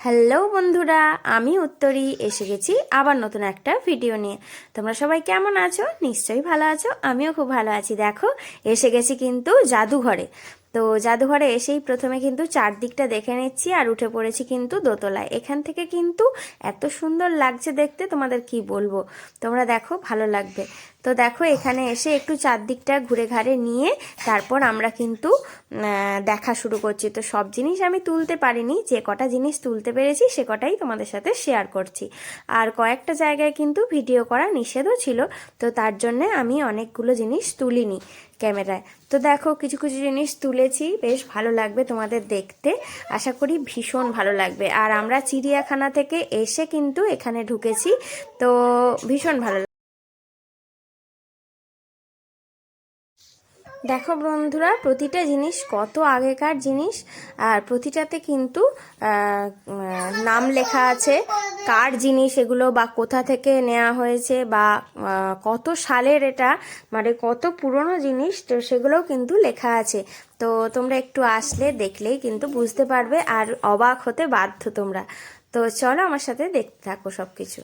Hello বন্ধুরা, আমি উত্তরি। এসে গেছি আবার নতুন একটা ভিডিও নিয়ে। তোমরা সবাই কেমন আছো? নিশ্চয়ই ভালো আছো। আমিও খুব ভালো আছি। দেখো, এসে গেছি কিন্তু জাদুঘরে। তো জাদুঘরে এসেই প্রথমে কিন্তু চারদিকটা দেখে নিচ্ছি আর উঠে পড়েছি কিন্তু দোতলায়। এখান থেকে কিন্তু এত সুন্দর লাগছে দেখতে, তোমাদের কি বলব? তোমরা দেখো, ভালো লাগবে। তো দেখো, এখানে এসে একটু চারদিকটা ঘুরে ঘাড়ে নিয়ে তারপর আমরা কিন্তু দেখা শুরু করছি। তো সব জিনিস আমি তুলতে পারিনি, যে কটা জিনিস তুলতে পেরেছি সে কটাই তোমাদের সাথে শেয়ার করছি। আর কয়েকটা জায়গায় কিন্তু ভিডিও করা নিষেধও ছিল, তো তার জন্যে আমি অনেকগুলো জিনিস তুলিনি। ক্যামেরায়। তো দেখো, কিছু কিছু জিনিস তুলেছি, বেশ ভালো লাগবে তোমাদের দেখতে। আশা করি ভীষণ ভালো লাগবে। আর আমরা চিড়িয়াখানা থেকে এসে কিন্তু এখানে ঢুকেছি, তো ভীষণ ভালো দেখো বন্ধুরা, প্রতিটা জিনিস কত আগেকার জিনিস, আর প্রতিটাতে কিন্তু নাম লেখা আছে, কার জিনিস এগুলো বা কোথা থেকে নেওয়া হয়েছে বা কত সালের এটা মানে কত পুরনো জিনিস, তো সেগুলোও কিন্তু লেখা আছে। তো তোমরা একটু আসলে দেখলেই কিন্তু বুঝতে পারবে আর অবাক হতে বাধ্য তোমরা। তো চলো আমার সাথে দেখতে থাকো সব কিছু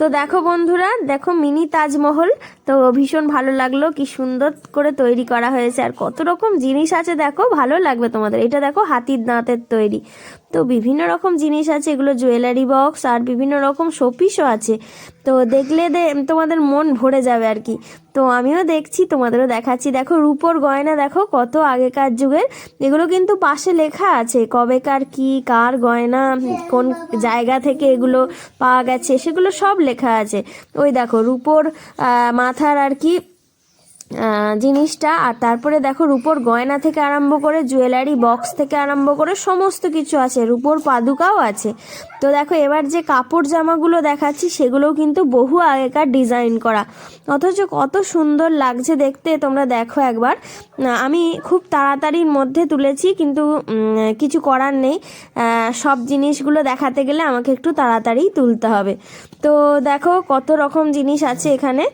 তো দেখো বন্ধুরা, দেখো মিনি তাজমহল। তো ভীষণ ভালো লাগল, কি সুন্দর করে তৈরি করা হয়েছে। আর কত রকম জিনিস আছে, দেখো ভালো লাগবে তোমাদের। এটা দেখো হাতির দাঁতের তৈরি। তো বিভিন্ন রকম জিনিস আছে, এগুলো জুয়েলারি বক্স আর বিভিন্ন রকম শোপিসও আছে। তো দেখলে তোমাদের মন ভরে যাবে আর কি। তো আমিও দেখছি, তোমাদেরও দেখাচ্ছি। দেখো রূপোর গয়না, দেখো কত আগেকার যুগের। এগুলো কিন্তু পাশে লেখা আছে, কবেকার কি, কার গয়না, কোন জায়গা থেকে এগুলো পাওয়া গেছে, সেগুলো সব লেখা আছে। ওই দেখো রূপোর মাথার আর কি জিনিসটা। আর তারপরে দেখো রূপোর গয়না থেকে আরম্ভ করে জুয়েলারি, বক্স থেকে আরম্ভ করে সমস্ত কিছু আছে। রূপোর পাদুকাও আছে। তো দেখো এবার যে কাপড় জামাগুলো দেখাচ্ছি, সেগুলোও কিন্তু বহু আগেকার ডিজাইন করা। অথচ কত সুন্দর লাগছে দেখতে, তোমরা দেখো একবার। আমি খুব তাড়াতাড়ির মধ্যে তুলেছি, কিন্তু কিছু করার নেই। সব জিনিসগুলো দেখাতে গেলে আমাকে একটু তাড়াতাড়ি তুলতে হবে। তো দেখো কত রকম জিনিস আছে এখানে।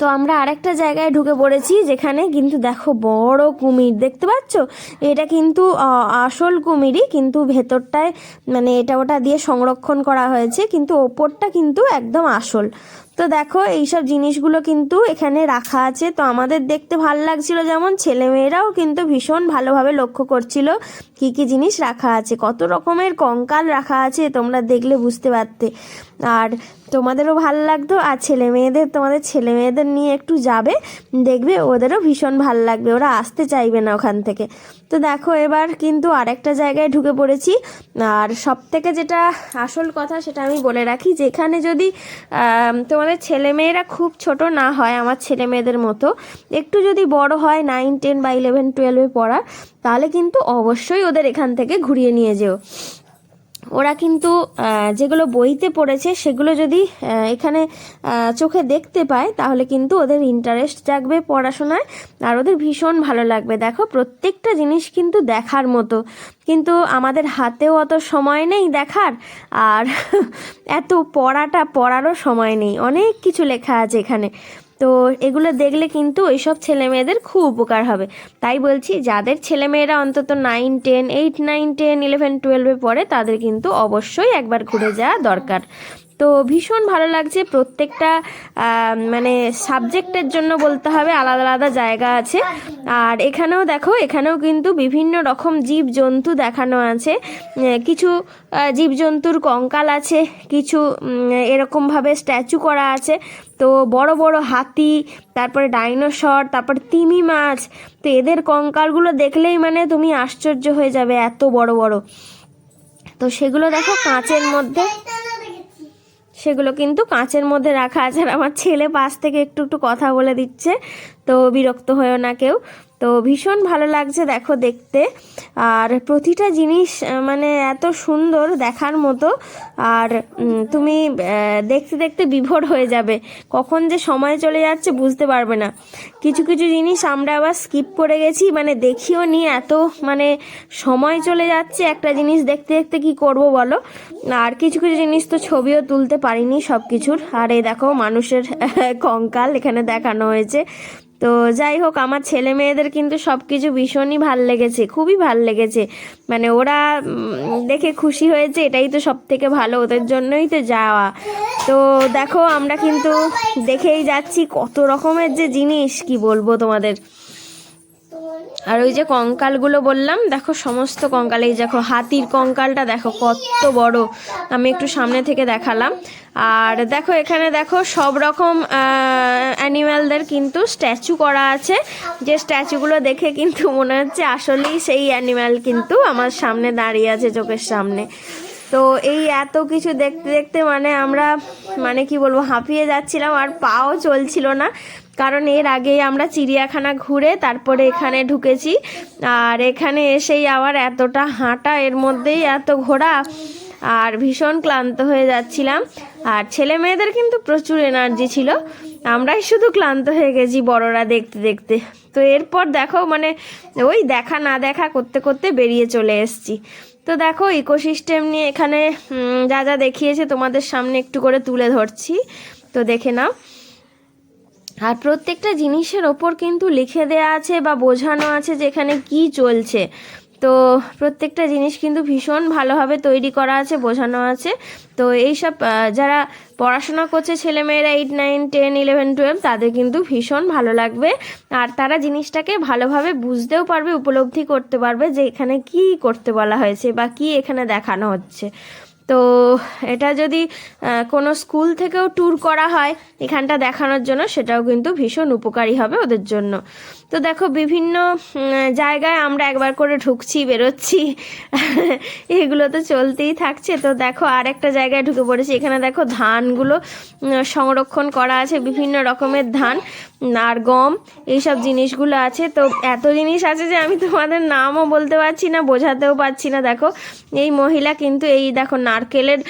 তো আমরা আরেকটা জায়গায় ঢুকে পড়েছি যেখানে কিন্তু দেখো বড় কুমির, দেখতে পাচ্ছ? এটা কিন্তু আসল কুমিরই কিন্তু ভেতরটায় মানে এটা ওটা দিয়ে সংরক্ষণ করা হয়েছে, কিন্তু ওপরটা কিন্তু একদম আসল। তো দেখো, এইসব জিনিসগুলো কিন্তু এখানে রাখা আছে। তো আমাদের দেখতে ভালো লাগছিল যেমন ছেলেমেয়েরাও কিন্তু ভীষণ ভালোভাবে লক্ষ্য করছিল কি কি জিনিস রাখা আছে। কত রকমের কঙ্কাল রাখা আছে তোমরা দেখলে বুঝতে পারতে। আর তোমাদেরও ভালো লাগতো, আর ছেলে মেয়েদের তোমাদের ছেলে মেয়েদের নিয়ে একটু যাবে, দেখবে ওদেরও ভীষণ ভালো লাগবে। ওরা আসতে চাইবে না ওখান থেকে। তো দেখো, এবার কিন্তু আরেকটা জায়গায় ঢুকে পড়েছি। আর সব থেকে যেটা আসল কথা সেটা আমি বলে রাখি, যেখানে যদি তোমাদের ছেলেমেয়েরা খুব ছোট না হয়, আমার ছেলেমেয়েদের মতো, একটু যদি বড় হয় নাইন টেন বা ইলেভেন টুয়েলভে পড়ার, তাহলে কিন্তু অবশ্যই ওদের এখান থেকে ঘুরিয়ে নিয়ে যেও। ওরা কিন্তু যেগুলো বইতে পড়েছে, সেগুলো যদি এখানে চোখে দেখতে পায়, তাহলে কিন্তু ওদের ইন্টারেস্ট জাগবে পড়াশোনায়, আর ওদের ভীষণ ভালো লাগবে। দেখো, প্রত্যেকটা জিনিস কিন্তু দেখার মতো। কিন্তু আমাদের হাতেও অত সময় নেই দেখার, আর এত পড়াটা পড়ারও সময় নেই। অনেক কিছু লেখা আছে এখানে। তো এগুলো দেখলে কিন্তু ওইসব ছেলে মেয়েদের খুব উপকার হবে। তাই বলছি, যাদের ছেলে মেয়েরা অন্তত nine ten eight nine ten eleven টুয়েলভে পড়ে, তাদের কিন্তু অবশ্যই একবার ঘুরে যাওয়া দরকার। তো ভীষণ ভালো লাগছে, প্রত্যেকটা মানে সাবজেক্টের জন্য বলতে হবে, আলাদা আলাদা জায়গা আছে। আর এখানেও দেখো, এখানেও কিন্তু বিভিন্ন রকম জীব জন্তু দেখানো আছে। কিছু জীবজন্তুর কঙ্কাল আছে, কিছু এরকমভাবে স্ট্যাচু করা আছে। তো বড় বড় হাতি, তারপরে ডাইনোসর, তারপর তিমি মাছ, তো এদের কঙ্কালগুলো দেখলেই মানে তুমি আশ্চর্য হয়ে যাবে এত বড় বড়। তো সেগুলো দেখো কাঁচের মধ্যে। সেগুলো কিন্তু কাঁচের মধ্যে রাখা আছে আর আমার ছেলে পাশ থেকে একটু একটু কথা বলে দিচ্ছে। তো বিরক্ত হয়েও না কেউ। তো ভীষণ ভালো লাগছে, দেখো দেখতে। আর প্রতিটা জিনিস মানে এত সুন্দর দেখার মতো। আর তুমি দেখতে দেখতে বিভোর হয়ে যাবে। কখন যে সময় চলে যাচ্ছে বুঝতে পারবে না। কিছু কিছু জিনিস আমরা আবার স্কিপ করে গেছি মানে দেখিও নি এত মানে সময় চলে যাচ্ছে একটা জিনিস দেখতে দেখতে কি করব বলো? আর কিছু কিছু জিনিস তো ছবিও তুলতে পারিনি সব কিছুর আর এই দেখো মানুষের কঙ্কাল এখানে দেখানো হয়েছে। তো যাই হোক, আমার ছেলে মেয়েদের কিন্তু সব কিছু ভীষণই ভালো লেগেছে, খুবই ভালো লেগেছে। মানে ওরা দেখে খুশি হয়েছে, এটাই তো সব থেকে ভালো, ওদের জন্যই তো যাওয়া। তো দেখো, আমরা কিন্তু দেখেই যাচ্ছি, কত রকমের যে জিনিস, কি বলব তোমাদের? আর ওই যে কঙ্কালগুলো বললাম, দেখো সমস্ত কঙ্কাল, এই দেখো হাতির কঙ্কালটা দেখো কত বড়। আমি একটু সামনে থেকে দেখালাম। আর দেখো এখানে দেখো সব রকম অ্যানিম্যালদের কিন্তু স্ট্যাচু করা আছে। যে স্ট্যাচুগুলো দেখে কিন্তু মনে হচ্ছে আসলেই সেই অ্যানিম্যাল কিন্তু আমার সামনে দাঁড়িয়ে আছে চোখের সামনে। তো এই এত কিছু দেখতে দেখতে মানে আমরা মানে কি বলব, হাঁপিয়ে যাচ্ছিলাম আর পাও চলছিল না। কারণ এর আগেই আমরা চিড়িয়াখানা ঘুরে তারপরে এখানে ঢুকেছি। আর এখানে এসেই আবার এতটা হাঁটা, এর মধ্যেই এত ঘোরা। আর ভীষণ ক্লান্ত হয়ে যাচ্ছিলাম। আর ছেলে মেয়েদের কিন্তু প্রচুর এনার্জি ছিল। আমরাই শুধু ক্লান্ত হয়ে গেছি বড়রা দেখতে দেখতে। তো এরপর দেখো মানে ওই দেখা না দেখা করতে করতে বেরিয়ে চলে এসেছি। তো দেখো ইকোসিস্টেম নিয়ে এখানে যা যা দেখিয়েছে তোমাদের সামনে একটু করে তুলে ধরছি। তো দেখে নাও। আর প্রত্যেকটা জিনিসের ওপর কিন্তু লিখে দেয়া আছে বা বোঝানো আছে যে এখানে কি চলছে। তো প্রত্যেকটা জিনিস কিন্তু ভীষণ ভালোভাবে তৈরি করা আছে, বোঝানো আছে। তো এইসব যারা পড়াশোনা করছে ছেলেমেয়েরা eight nine ten eleven twelve তাদের কিন্তু ভীষণ ভালো লাগবে। আর তারা জিনিসটাকে ভালোভাবে বুঝতেও পারবে, উপলব্ধি করতে পারবে যে এখানে কি করতে বলা হয়েছে বা কি এখানে দেখানো হচ্ছে। তো এটা যদি কোনো স্কুল থেকেও ট্যুর করা হয় এখানটা দেখানোর জন্য, সেটাও কিন্তু ভীষণ উপকারী হবে ওদের জন্য। তো দেখো, বিভিন্ন জায়গায় আমরা একবার করে ঢুকছি, বেরোচ্ছি, এগুলো তো চলতেই থাকছে। তো দেখো আর একটা জায়গায় ঢুকে পড়েছি, এখানে দেখো ধানগুলো সংরক্ষণ করা আছে, বিভিন্ন রকমের ধান আর গম এইসব জিনিসগুলো আছে। তো এত জিনিস আছে যে আমি তোমাদের নামও বলতে পারছি না, বোঝাতেও পারছি না। দেখো, এই মহিলা কিন্তু এই, দেখো নারকেলের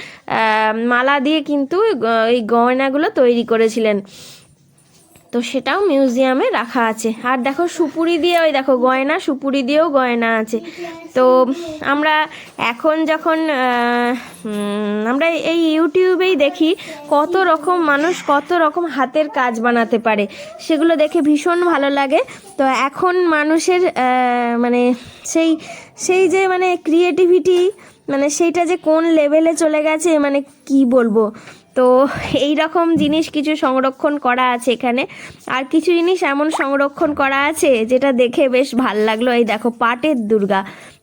মালা দিয়ে কিন্তু এই গয়নাগুলো তৈরি করেছিলেন। তো সেটাও মিউজিয়ামে রাখা আছে। আর দেখো সুপুরি দিয়ে, ওই দেখো গয়না, সুপুরি দিয়েও গয়না আছে। তো আমরা এখন যখন আমরা এই ইউটিউবেই দেখি কত রকম মানুষ কত রকম হাতের কাজ বানাতে পারে। সেগুলো দেখে ভীষণ ভালো লাগে। তো এখন মানুষের মানে সেই সেই যে মানে ক্রিয়েটিভিটি মানে সেইটা যে কোন লেভেলে চলে গেছে মানে কি বলব? তো এই রকম জিনিস কিছু সংরক্ষণ করা আছে এখানে। আর কিছু জিনিস এমন সংরক্ষণ করা আছে, যেটা দেখে বেশ ভালো লাগল। এই দেখো, পাটের দুর্গা,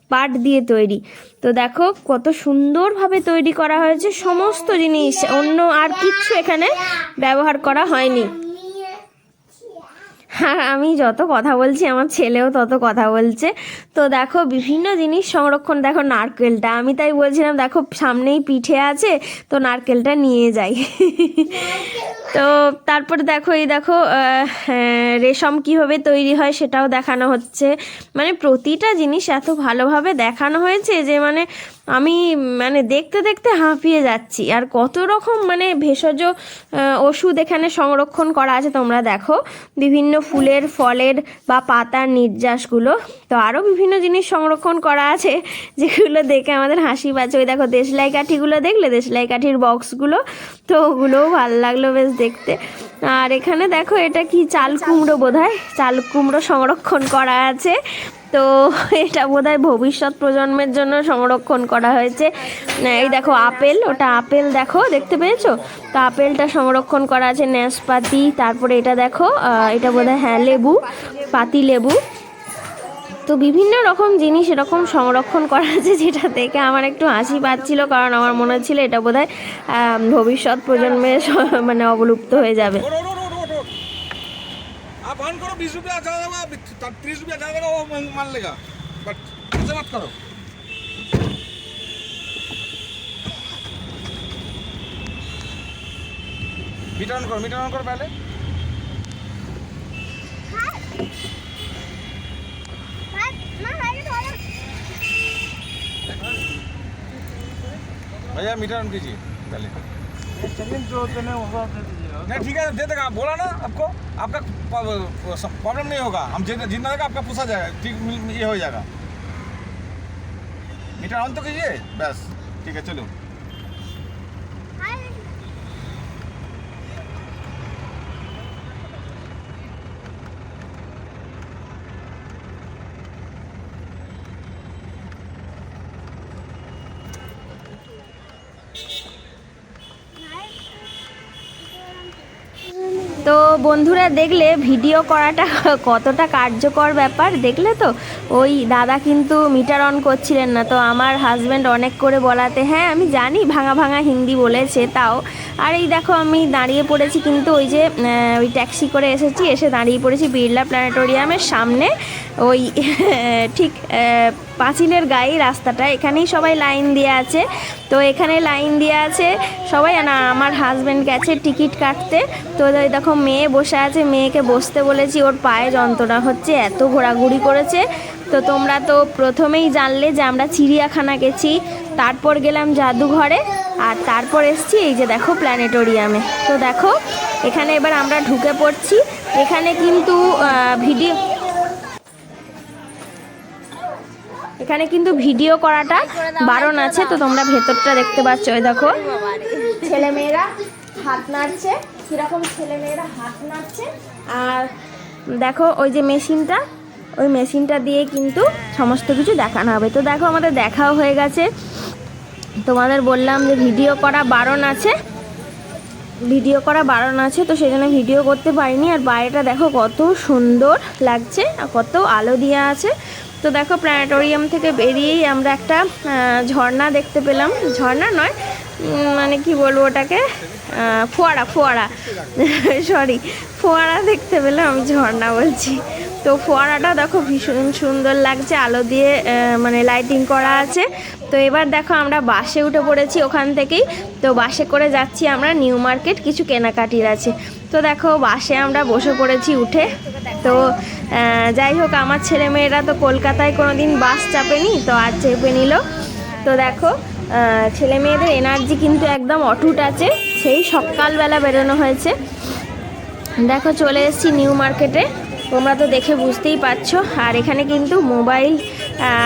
পাট দিয়ে তৈরি। তো দেখো, কত সুন্দরভাবে তৈরি করা হয়েছে। সমস্ত জিনিস, অন্য আর কিচ্ছু এখানে ব্যবহার করা হয়নি। আর আমি যত কথা বলছি আমার ছেলেও তত কথা বলছে। তো দেখো বিভিন্ন জিনিস সংরক্ষণ দেখো নারকেলটা। আমি তাই বলছিলাম দেখো সামনেই পিঠে আছে তো নারকেলটা নিয়ে যাই। তো তারপর দেখো এই দেখো হ্যাঁ, রেশম কীভাবে তৈরি হয় সেটাও দেখানো হচ্ছে। মানে প্রতিটা জিনিস এত ভালোভাবে দেখানো হয়েছে যে মানে আমি মানে দেখতে দেখতে হাঁপিয়ে যাচ্ছি। আর কত রকম মানে ভেষজ ওষুধ এখানে সংরক্ষণ করা আছে, তোমরা দেখো। বিভিন্ন ফুলের, ফলের বা পাতার নির্যাসগুলো। তো আরও বিভিন্ন জিনিস সংরক্ষণ করা আছে, যেগুলো দেখে আমাদের হাসি পাচ্ছে। ওই দেখো, দেশলাই কাঠিগুলো দেখলে? দেশলাই কাঠির বক্সগুলো? তো ওগুলোও ভালো লাগল বেশ দেখতে। আর এখানে দেখো, এটা কি চাল কুমড়ো বোধ হয় চাল কুমড়ো সংরক্ষণ করা আছে। তো এটা বোধহয় ভবিষ্যৎ প্রজন্মের জন্য সংরক্ষণ করা হয়েছে। এই দেখো আপেল, ওটা আপেল দেখো, দেখতে পেয়েছ? তো আপেলটা সংরক্ষণ করা আছে ন্যাসপাতি, তারপরে এটা দেখো এটা বোধহয় হ্যাঁ লেবু, পাতি লেবু। তো বিভিন্ন রকম জিনিস এরকম সংরক্ষণ করা আছে যেটা দেখে আমার একটু হাসি পাচ্ছিল, কারণ আমার মনে হচ্ছিল এটা বোধহয় ভবিষ্যৎ প্রজন্মে মানে অবলুপ্ত হয়ে যাবে। आप ऑन करो बीस रुपया ज़्यादा हुआ तीस रुपया ज़्यादा हुआ वो मान लेगा बट ऐसे मत करो मीटर ऑन करो मीटर ऑन करो पहले भैया मीटर ऑन कीजिए पहले दे नहीं, ठीक है, दे देगा। बोला ना आपको, आपका प्रॉब्लम नहीं होगा। हम जितना जितना देगा, आपका पूछा जाएगा। ठीक ये हो जाएगा। मीटर ऑन तो कीजिए, बस। ठीक है, चलो। বন্ধুরা দেখলে ভিডিও করাটা কতটা কার্যকর ব্যাপার, দেখলে তো? ওই দাদা কিন্তু মিটার অন করছিলেন না, তো আমার হাজব্যান্ড অনেক করে বলাতে হ্যাঁ আমি জানি ভাঙা ভাঙা হিন্দি বলেছে তাও। আর এই দেখো আমি দাঁড়িয়ে পড়েছি কিন্তু ওই যে ওই ট্যাক্সি করে এসেছি, এসে দাঁড়িয়ে পড়েছি বিড়লা প্ল্যানেটোরিয়ামের সামনে। ওই ঠিক পাঁচিলের গায়ে রাস্তাটা, এখানেই সবাই লাইন দিয়ে আছে। তো এখানে লাইন দিয়ে আছে সবাই না, আমার হাজব্যান্ড গেছে টিকিট কাটতে। তো দেখো, মেয়ে বসে আছে, মেয়েকে বসতে বলেছি, ওর পায়ে যন্ত্রণা হচ্ছে, এত ঘোরাঘুরি করেছে। তো তোমরা তো প্রথমেই জানলে যে আমরা চিড়িয়াখানা গেছি, তারপর গেলাম জাদুঘরে, আর তারপর এসছি এই যে দেখো প্ল্যানেটোরিয়ামে। তো দেখো, এখানে এবার আমরা ঢুকে পড়ছি। এখানে কিন্তু ভিডিও এখানে কিন্তু ভিডিও করাটা বারণ আছে, তো তোমরা ভেতরটা দেখতে পাচ্ছ ওই দেখো। ছেলেমেয়েরা হাত নাড়ছে, কীরকম ছেলেমেয়েরা হাত নাড়ছে, আর দেখো ওই যে মেশিনটা, ওই মেশিনটা দিয়ে কিন্তু সমস্ত কিছু দেখানো হবে। তো দেখো আমাদের দেখাও হয়ে গেছে। তোমাদের বললাম যে ভিডিও করা বারণ আছে, ভিডিও করা বারণ আছে, তো সেজন্য ভিডিও করতে পারিনি। আর বাইরেটা দেখো কত সুন্দর লাগছে, আর কত আলো দেওয়া আছে। তো দেখো প্ল্যানেটোরিয়াম থেকে বেরিয়েই আমরা একটা ঝর্ণা দেখতে পেলাম। ঝর্ণা নয় মানে কি বলব ওটাকে? ফোয়ারা ফোয়ারা। সরি ফোয়ারা দেখতে পেলাম, ঝর্ণা বলছি। তো ফোয়ারাটা দেখো ভীষণ সুন্দর লাগছে, আলো দিয়ে মানে লাইটিং করা আছে। তো এবার দেখো আমরা বাসে উঠে পড়েছি ওখান থেকেই। তো বাসে করে যাচ্ছি আমরা, নিউ মার্কেট, কিছু কেনাকাটির আছে। তো দেখো বাসে আমরা বসে পড়েছি উঠে। তো যাই হোক, আমার ছেলে মেয়েরা তো কলকাতায় কোনো দিন বাস চাপেনি, তো আজ চেপে নিল। তো দেখো ছেলে মেয়েদের এনার্জি কিন্তু একদম অটুট আছে। সেই সকালবেলা বেরোনো হয়েছে। দেখো, চলে এসেছি নিউ মার্কেটে তোমরা তো দেখে বুঝতেই পারছ। আর এখানে কিন্তু মোবাইল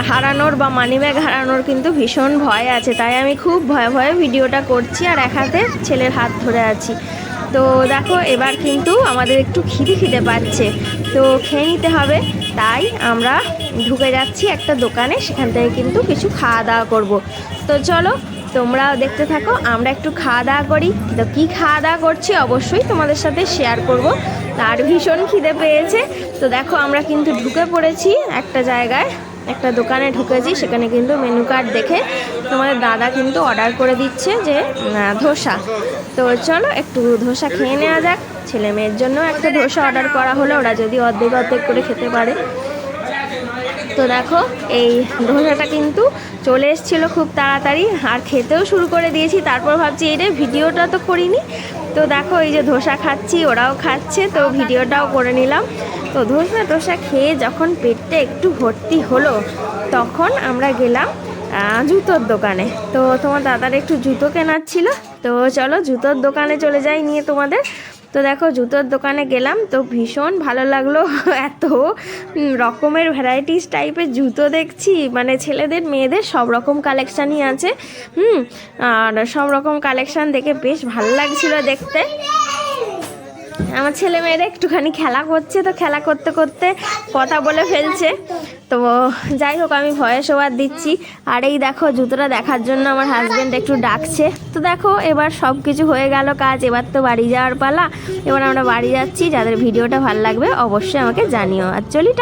হারানোর বা মানিব্যাগ হারানোর কিন্তু ভীষণ ভয় আছে। তাই আমি খুব ভয়ে ভয়ে ভিডিওটা করছি আর এক হাতে ছেলের হাত ধরে আছি। তো দেখো, এবার কিন্তু আমাদের একটু খিদে খিদে পাচ্ছে। তো খেয়ে নিতে হবে। তাই আমরা ঢুকে যাচ্ছি একটা দোকানে, সেখান থেকে কিন্তু কিছু খাওয়া দাওয়া করব। তো চলো তোমরাও দেখতে থাকো, আমরা একটু খাওয়া দাওয়া করি। তো কী খাওয়া দাওয়া করছি অবশ্যই তোমাদের সাথে শেয়ার করব। আর ভীষণ খিদে পেয়েছে। তো দেখো, আমরা কিন্তু ঢুকে পড়েছি একটা জায়গায়। একটা দোকানে ঢুকেছি, সেখানে কিন্তু মেনু কার্ড দেখে তোমাদের দাদা কিন্তু অর্ডার করে দিচ্ছে যে ধোসা। তো চলো একটু ধোসা খেয়ে নেওয়া যাক। ছেলে মেয়ের জন্য একটা ধোসা অর্ডার করা হলো, ওরা যদি অর্ধেক অর্ধেক করে খেতে পারে। তো দেখো, এই ধোসাটা কিন্তু চলে এসেছিল খুব তাড়াতাড়ি আর খেতেও শুরু করে দিয়েছি। তারপর ভাবছি এই রে ভিডিওটা তো করিনি। তো দেখো, এই যে ধোসা খাচ্ছি, ওরাও খাচ্ছে, তো ভিডিওটাও করে নিলাম। তো ধোসা টোসা খেয়ে যখন পেটটা একটু ভর্তি হলো, তখন আমরা গেলাম জুতোর দোকানে। তো তোমার দাদার একটু জুতো কেনার ছিল। তো চলো, জুতোর দোকানে চলে যাই নিয়ে তোমাদের। তো দেখো জুতোর দোকানে গেলাম, তো ভীষণ ভালো লাগল। এত রকমের ভ্যারাইটিস টাইপের জুতো দেখছি। মানে ছেলেদের, মেয়েদের সব রকম কালেকশানই আছে। হুম, আর সব রকম কালেকশান দেখে বেশ ভালো লাগছিল দেখতে। আমার ছেলে মেয়েরা একটুখানি খেলা করছে, তো খেলা করতে করতে কথা বলে ফেলছে। তো যাই হোক, আমি ভয়েস ওভার দিচ্ছি। আর এই দেখো, জুতোটা দেখার জন্য আমার হাজব্যান্ড একটু ডাকছে। তো দেখো, এবার সব কিছু হয়ে গেল কাজ, এবার তো বাড়ি যাওয়ার পালা। এবার আমরা বাড়ি যাচ্ছি, যাদের ভিডিওটা ভালো লাগবে অবশ্যই আমাকে জানিও। আর চলি